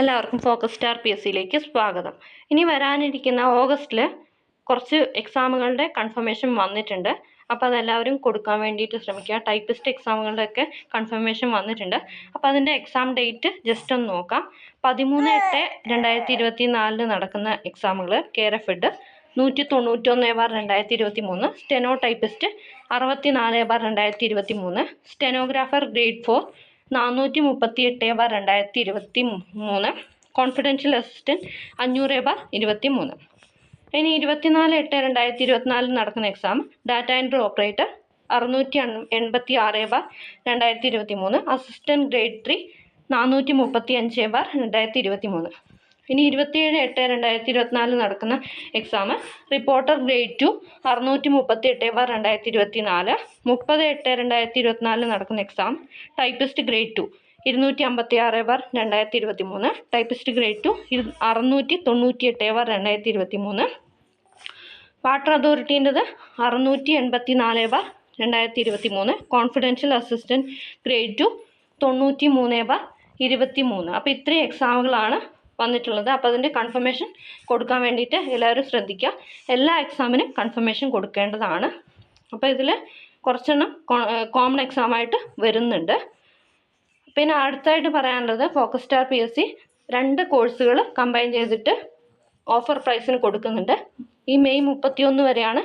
എല്ലാവർക്കും focus star P S സിയിലേക്ക് സ്വാഗതം. ഇനി വരാനിരിക്കുന്ന ഓഗസ്റ്റിൽ കുറച്ച് എക്സാമുകളുടെ കൺഫർമേഷൻ വന്നിട്ടുണ്ട്. അപ്പോൾ അതെല്ലാവരും കൊടുക്കാൻ വേണ്ടിയിട്ട് ശ്രമിക്കുക. ടൈപ്പിസ്റ്റ് എക്സാമുകളുടെ ഒക്കെ കൺഫർമേഷൻ വന്നിട്ടുണ്ട്. അപ്പോൾ അതിന്റെ എക്സാം ഡേറ്റ് ജസ്റ്റ് ഒന്ന് നോക്കാം. പതിമൂന്ന് എട്ട് രണ്ടായിരത്തി ഇരുപത്തി നാലിന് നടക്കുന്ന എക്സാമുകൾ കെയർ എഫ് എഡ് നൂറ്റി തൊണ്ണൂറ്റൊന്ന് ബാർ രണ്ടായിരത്തി ഇരുപത്തി മൂന്ന് സ്റ്റെനോ ടൈപ്പിസ്റ്റ് അറുപത്തി നാല് ബാർ രണ്ടായിരത്തി ഇരുപത്തി മൂന്ന് സ്റ്റെനോഗ്രാഫർ ഗ്രേഡ് ഫോർ നാനൂറ്റി മുപ്പത്തി എട്ട് ബാർ രണ്ടായിരത്തി ഇരുപത്തി മൂന്ന് കോൺഫിഡൻഷ്യൽ അസിസ്റ്റന്റ് അഞ്ഞൂറ് ബാർ ഇരുപത്തി മൂന്ന് ഇനി ഇരുപത്തിനാല് എട്ട് രണ്ടായിരത്തി ഇരുപത്തിനാലിൽ നടക്കുന്ന എക്സാം ഡാറ്റ എൻട്രി ഓപ്പറേറ്റർ അറുന്നൂറ്റി എൺപത്തി ആറ് ബാർ രണ്ടായിരത്തി ഇരുപത്തി മൂന്ന് അസിസ്റ്റന്റ് ഗ്രേഡ് ത്രീ നാനൂറ്റി മുപ്പത്തി അഞ്ച് ബാർ രണ്ടായിരത്തി ഇരുപത്തി മൂന്ന് ഇനി ഇരുപത്തിയേഴ് എട്ട് രണ്ടായിരത്തി ഇരുപത്തിനാലിൽ നടക്കുന്ന എക്സാം റിപ്പോർട്ടർ ഗ്രേഡ് ടു അറുന്നൂറ്റി മുപ്പത്തി എട്ട് ബാർ രണ്ടായിരത്തി ഇരുപത്തി നാല് മുപ്പത് എട്ട് രണ്ടായിരത്തി ഇരുപത്തിനാലിൽ നടക്കുന്ന എക്സാം ടൈപ്പിസ്റ്റ് ഗ്രേഡ് ടു ഇരുന്നൂറ്റി അമ്പത്തി ആറ് ബാർ രണ്ടായിരത്തി ഇരുപത്തി മൂന്ന് ടൈപ്പിസ്റ്റ് ഗ്രേഡ് ടു അറുന്നൂറ്റി തൊണ്ണൂറ്റി എട്ട് ബാർ രണ്ടായിരത്തി ഇരുപത്തി മൂന്ന് വാട്ടർ അതോറിറ്റീന്റെത് അറുന്നൂറ്റി എൺപത്തി നാല് ബാർ രണ്ടായിരത്തി ഇരുപത്തി മൂന്ന് കോൺഫിഡൻഷ്യൽ അസിസ്റ്റന്റ് ഗ്രേഡ് ടു തൊണ്ണൂറ്റി മൂന്ന് ബാർ ഇരുപത്തി മൂന്ന് അപ്പോൾ ഇത്രയും എക്സാമുകളാണ് വന്നിട്ടുള്ളത്. അപ്പോൾ അതിന്റെ കൺഫർമേഷൻ കൊടുക്കാൻ വേണ്ടിയിട്ട് എല്ലാവരും ശ്രദ്ധിക്കുക. എല്ലാ എക്സാമിനും കൺഫർമേഷൻ കൊടുക്കേണ്ടതാണ്. അപ്പോൾ ഇതിൽ കുറച്ചെണ്ണം കോമൺ എക്സാമായിട്ട് വരുന്നുണ്ട്. പിന്നെ അടുത്തായിട്ട് പറയാനുള്ളത് focus star P S C രണ്ട് കോഴ്സുകൾ കമ്പൈൻ ചെയ്തിട്ട് ഓഫർ പ്രൈസിന് കൊടുക്കുന്നുണ്ട്. ഈ മെയ് മുപ്പത്തിയൊന്ന് വരെയാണ്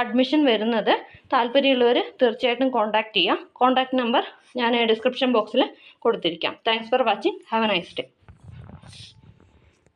അഡ്മിഷൻ വരുന്നത്. താല്പര്യമുള്ളവർ തീർച്ചയായിട്ടും കോൺടാക്റ്റ് ചെയ്യാം. കോൺടാക്റ്റ് നമ്പർ ഞാൻ ഡിസ്ക്രിപ്ഷൻ ബോക്സിൽ കൊടുത്തിരിക്കാം. Thanks for watching have a nice day